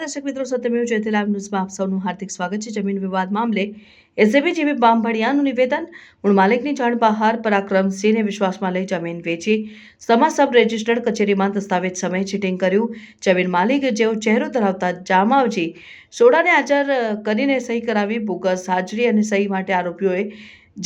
દર્શક મિત્રો સત્યમેવ જયતે લાઈવ ન્યૂઝમાં આપ સૌનું હાર્દિક સ્વાગત છે. જમીન વિવાદ મામલે એસએબી જેવી બામભણિયાનું નિવેદન મૂળ માલિકની જાણ બહાર પરાક્રમસિંહને વિશ્વાસમાં લઈ જમીન વેચી સમા સબ રજિસ્ટર્ડ કચેરીમાં દસ્તાવેજ સમયે ચીટિંગ કર્યું. જમીન માલિક જેવો ચહેરો ધરાવતા જામાવજી સોડાને હાજર કરીને સહી કરાવી, બોગસ હાજરી અને સહી માટે આરોપીઓએ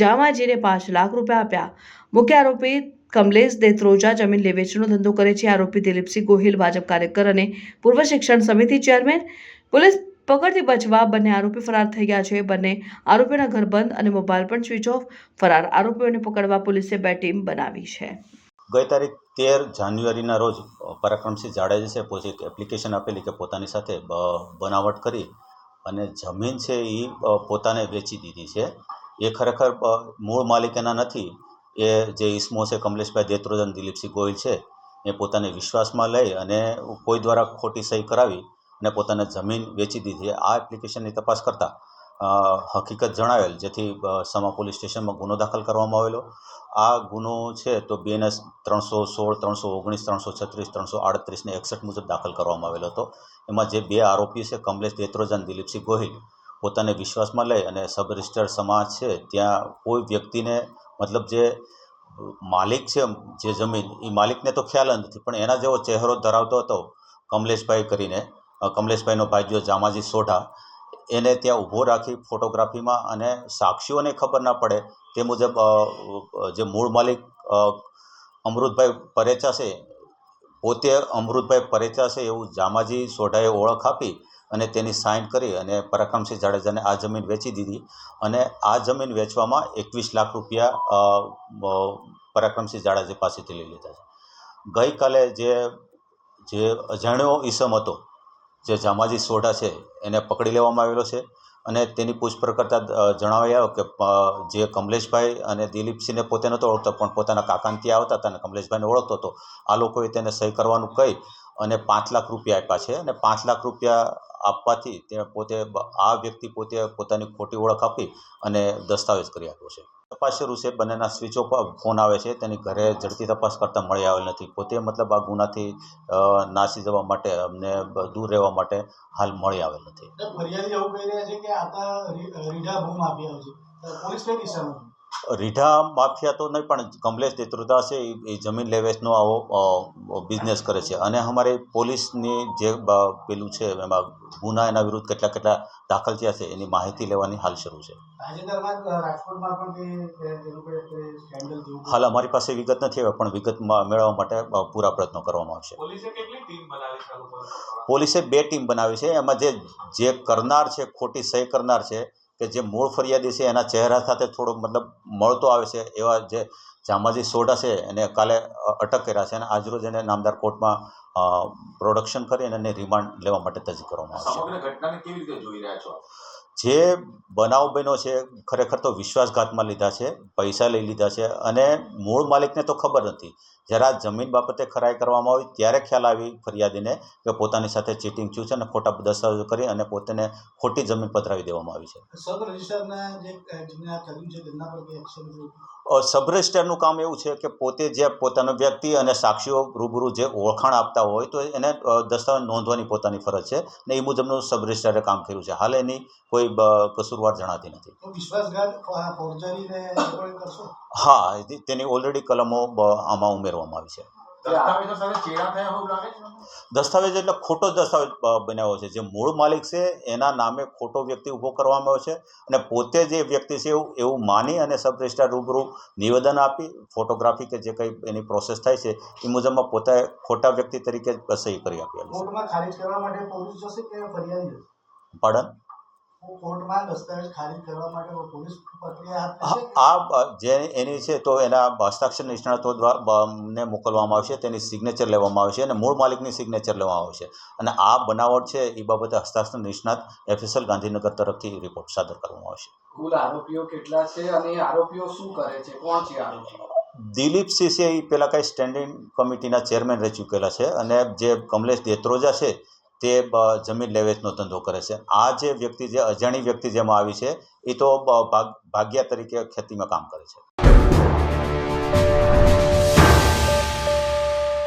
જામાજીને પાંચ લાખ રૂપિયા આપ્યા. મુખ્ય આરોપી કમલેશ દેત્રોજા જમીન લે વેચનો ધંધો કરે છે. આરોપી દિલીપસિંહ ગોહિલ, ભાજપ કાર્યકર અને પૂર્વ શિક્ષણ સમિતિ ચેરમેન. પોલીસ પકડથી બચવા બંને આરોપી ફરાર થઈ ગયા છે. બંને આરોપીઓના ઘર બંધ અને મોબાઈલ પણ સ્વિચ ઓફ. ફરાર આરોપીઓને પકડવા પોલીસે બે ટીમ બનાવી છે. ગઈ તારીખ તેર જાન્યુઆરીના રોજ પરાક્રમસિંહ જાડેજા છે પોતે એપ્લિકેશન આપેલી કે પોતાની સાથે બનાવટ કરી અને જમીન છે એ પોતાને વેચી દીધી છે. એ ખરેખર મૂળ માલિકીના નથી. એ જે ઈસમો છે, કમલેશભાઈ દેત્રોજન દિલીપસિંહ ગોયલ છે, એ પોતાને વિશ્વાસમાં લઈ અને કોઈ દ્વારા ખોટી સહી કરાવી અને પોતાને જમીન વેચી દીધી. આ એપ્લિકેશનની તપાસ કરતાં હકીકત જણાવેલ, જેથી સમા પોલીસ સ્ટેશનમાં ગુનો દાખલ કરવામાં આવેલો. આ ગુનો છે તો બીએનએસ ત્રણસો સોળ, ત્રણસો ઓગણીસ, ત્રણસો છત્રીસ, ત્રણસો આડત્રીસને એકસઠ મુજબ દાખલ કરવામાં આવેલો હતો. એમાં જે બે આરોપી છે, કમલેશ દેત્રોજન દિલીપસિંહ ગોહિલ પોતાને વિશ્વાસમાં લઈ અને સબ રજિસ્ટર સમાજ છે, ત્યાં કોઈ વ્યક્તિને મતલબ જે માલિક છે જે જમીન, એ માલિકને તો ખ્યાલ નથી, પણ એના જેવો ચહેરો ધરાવતો હતો કમલેશભાઈ કરીને કમલેશભાઈનો કમલેશભાઈનો ભાઈજો જામાજી સોઢા, એને ત્યાં ઊભો રાખી ફોટોગ્રાફીમાં અને સાક્ષીઓને ખબર ના પડે તે મુજબ જે મૂળ માલિક અમૃતભાઈ પરેચા છે, પોતે અમૃતભાઈ પરેચા છે એવું જામાજી સોઢાએ ઓળખ આપી અને તેની સાઇન કરી અને પરાક્રમસિંહ જાડેજાને આ જમીન વેચી દીધી અને આ જમીન વેચવામાં એકવીસ લાખ રૂપિયા પરાક્રમસિંહ જાડેજા પાસેથી લઈ લીધા છે. ગઈકાલે જે જે અજાણ્યો ઈસમ હતો, જે જામાજી સોઢા છે, એને પકડી લેવામાં આવેલો છે અને તેની પૂછપરછ કરતાં જણાવી આવ્યો કે જે કમલેશભાઈ અને દિલીપસિંહને પોતે નહોતો ઓળખતો પણ પોતાના કાકાને આવતા હતા અને કમલેશભાઈને ઓળખતો હતો. આ લોકોએ તેને સહી કરવાનું કહી અને પાંચ લાખ રૂપિયા આપ્યા છે અને પાંચ લાખ રૂપિયા આપવાથી તે પોતે આ વ્યક્તિ પોતે પોતાની ખોટી ઓળખ આપી અને દસ્તાવેજ કરી આપ્યો છે. તપાસ શરૂ છે, બંનેના સ્વિચ ઓફ ફોન આવે છે, તેની ઘરે ઝડપી તપાસ કરતાં મળી આવેલ નથી. પોતે મતલબ આ ગુનાથી નાસી જવા માટે અમને દૂર રહેવા માટે હાલ મળી આવેલ નથી. ફરિયાદી એવું કહી રહ્યા છે કે રીઢા ભૂ છે. પોલીસ કઈ દિશામાં? રીઢા માફિયા તો નહીં પણ કમલેશ દેત્રુતા છે એ જમીન લેવેચનો આવો બિઝનેસ કરે છે. અને અમારે પોલીસની જે પેલું છે એમાં ગુના એના વિરુદ્ધ કેટલા કેટલા દાખલ થયા છે એની માહિતી લેવાની હાલ શરૂ છે. હાલ અમારી પાસે વિગત નથી આવે પણ વિગત મેળવવા માટે પૂરા પ્રયત્નો કરવામાં આવશે. પોલીસે કેટલી ટીમ બનાવી છે આ લોકોને? પકડવા? પોલીસે બે ટીમ બનાવી છે. એમાં જે જે કરનાર છે ખોટી સહી કરનાર છે કે જે મૂળ ફરિયાદી છે, એના ચહેરા સાથે થોડો મતલબ મળતો આવે છે, એવા જે જામાજી સોડા છે, એને કાલે અટક કર્યા છે અને આજરોજ એને નામદાર કોર્ટમાં પ્રોડક્શન કરી અને એને રિમાન્ડ લેવા માટે તજી કરવામાં આવશે જે બનાવ બન્યો છે, ખરેખર તો વિશ્વાસઘાતમાં લીધા છે, પૈસા લઈ લીધા છે અને મૂળ માલિકને તો ખબર નથી. જ્યારે જમીન બાબતે ખરાઈ કરવામાં આવી ત્યારે ખ્યાલ આવી ફરિયાદીને કે પોતાની સાથે ચીટિંગ થયું છે અને ખોટા દસ્તાવેજો કરી અને પોતાને ખોટી જમીન પધરાવી દેવામાં આવી છે. સબ રજિસ્ટરના જે અ, જેમને આ કર્યું છે તેમના પર કઈ એક્શન થયું અ, સબ રજિસ્ટરનું કામ એવું છે કે પોતે જે પોતાનો વ્યક્તિ અને સાક્ષીઓ રૂબરૂ જે ઓળખાણ આપતા હોય તો એને દસ્તાવેજ નોંધવાની પોતાની ફરજ છે ને એ મુજબનું સબરજિસ્ટરે કામ કર્યું છે. હાલ એની કોઈ કસૂરવાર જણાતી નથી. હા તેની ઓલરેડી કલમો આમાં ઉમેરવામાં આવી છે. દસ્તાવેજો એટલે ખોટો દસ્તાવેજ બનાવ્યો છે. જે મૂળ માલિક છે એના નામે ખોટો વ્યક્તિ ઊભો કરવામાં આવ્યો છે અને પોતે જે વ્યક્તિ છે એવું એવું માની અને સબ રજિસ્ટ્રાર રૂબરૂ નિવેદન આપી ફોટોગ્રાફી કે જે કંઈ એની પ્રોસેસ થાય છે એ મુજબમાં પોતે ખોટા વ્યક્તિ તરીકે સહી કરી આપી પાડન કોર્ટમાં દસ્તાવેજ ખારીજ કરવા માટે પોલીસ પ્રક્રિયા હાથ હા, ધરશે આ જે એની છે તો એના હસ્તાક્ષર નિષ્ણાતો દ્વારા ને મોકલવામાં આવશે તેની સિગ્નેચર લેવામાં આવશે અને મૂળ માલિકની સિગ્નેચર લેવામાં આવશે. અને આ બનાવટ છે એ બાબતે હસ્તાક્ષર નિષ્ણાત એફએસએલ ગાંધીનગર તરફથી રિપોર્ટ સાદર કરવામાં આવશે. કુલ આરોપીઓ કેટલા છે અને એ આરોપીઓ શું કરે છે? કોણ છે આરોપીઓ? દિલીપ છે પેલા કાંઈ સ્ટેન્ડિંગ કમિટીના ચેરમેન રહી ચૂકેલા છે અને જે કમલેશ દેત્રોજા છે તે જમીન લેવેચનો ધંધો કરે છે. આ જે વ્યક્તિ, જે અજાણી વ્યક્તિ જેમાં આવી છે એ તો ભાગ, ભાગ્યા તરીકે ખેતીમાં કામ કરે છે.